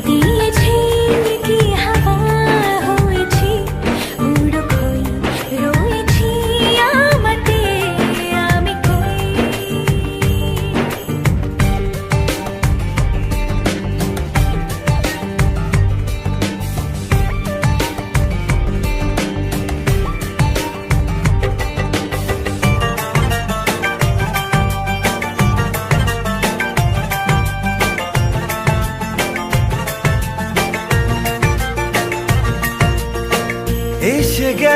দিয়েছি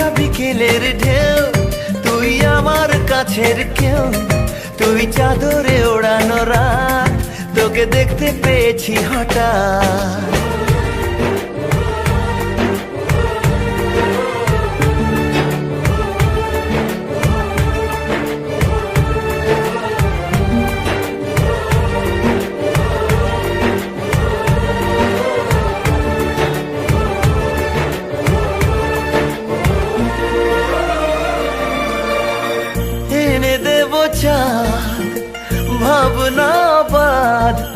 বর্ষা বিকেলের ঢেউ, তুই আমার কাছের কেউ। তুই চাদরে ওড়ানো রাত, তোকে দেখতে পেয়েছি হঠাৎ।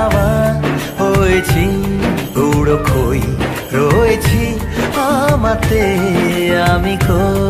হাওয়া হয়েছি উড়ো খই রয়েছি। আমাতে আমি কই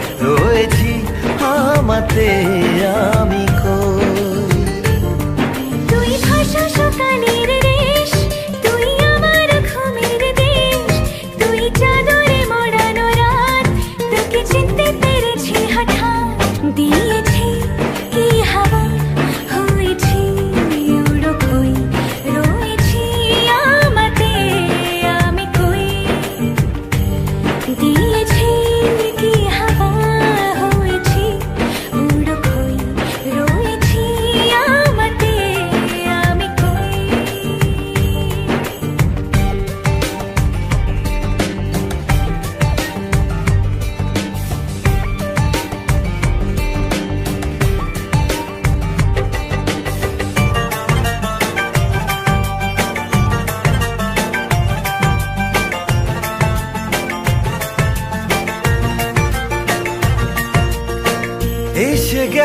রয়েছি আমাতে আমি।